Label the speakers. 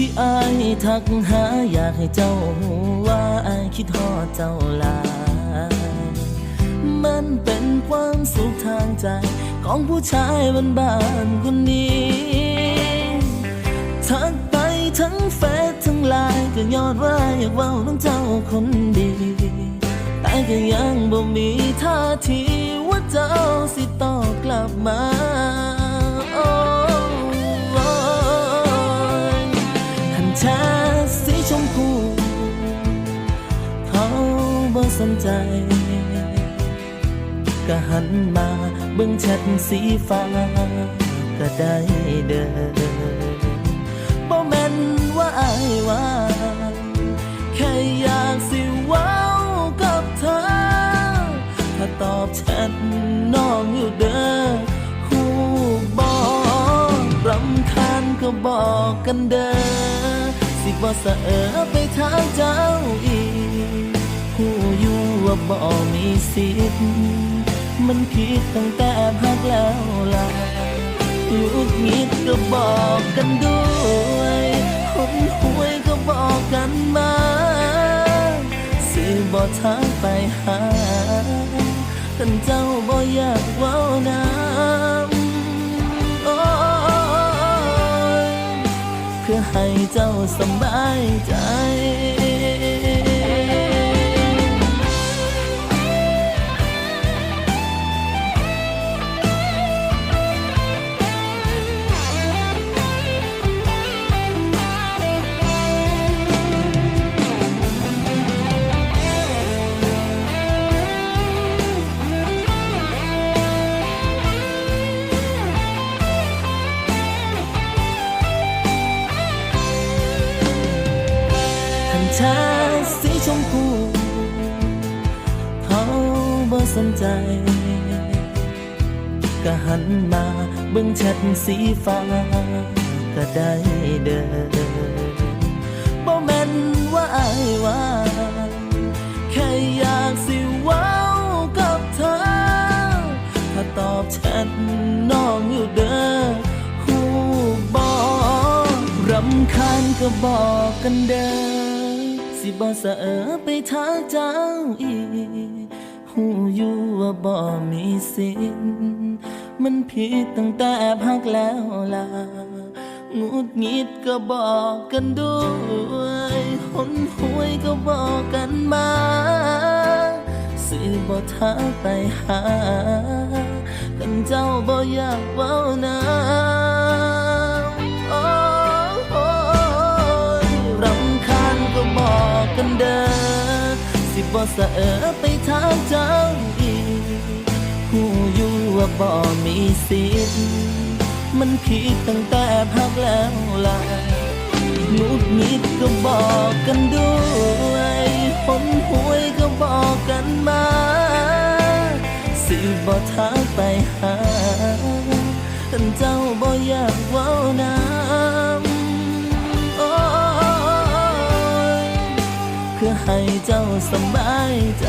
Speaker 1: ที่อายทักหาอยากให้เจ้าว่าอายคิดทอดเจ้าลายมันเป็นความสุขทางใจ ของผู้ชายบ้านบ้านๆคนนี้ทักไปทั้งเฟซทั้งไลน์ก็ยอดว่าอยากเว้าน้องเจ้าคนดี แต่ก็ยังบ่มีท่าทีว่าเจ้าสิตอบกลับมา สนใจ ก็หันมาเบิ่งแชทสีฟ้า ก็ได้เด้อบ่แม่นว่าอายว่า แค่อยากสิเว้ากับเธอ ถ้าตอบแชทน้องอยู่เด้อหูบอกรำคาญก็บอกกันเด้อสิบ่สะเออไปทางเจ้าอีก บ่มีสิทธิ์มันผิดตั้งแต่พักแล้วล่ะหลุดหงิดก็บอกกันด้วยคนหวยก็บอกกันมาสิบ่ทางไปหากันเจ้าบ่อยากว้าน้ำโอ้เพื่อให้เจ้าสบายใจ ชาสีชมพูเขาบ่สนใจ ก็หันมาเบิ่งแชทสีฟ้า ก็ได้เด้อบ่แม่นว่าอายว่าแค่อยากสิเว้ากับเธอ ถ้าตอบแชทน้องอยู่เด้อหูบอกรำคาญก็บอกกันเด้อ สิบ่สะเออไปทางเจ้าอีกหูอยู่ว่าบ่มีสิทธิ์มันผิดตั้งแต่พักแล้วล่ะงุดงิดก็บอกกันด้วยคนหวยก็บอกกันมาสิบ่ท้าไปหากันเจ้าบ่อยากเว้าน้ำ บ่สะเออไปทางเจ้าอีกหูอยู่ว่าบ่มีสิทธิ์มันผิดตั้งแต่พักแล้วล่ะหงุดหงิดก็บอกกันด้วยคนหวยก็บอกกันมา สิบ่ทักไปหากันเจ้าบ่อยากเว้าน้ำ ให้เจ้าสบายใจ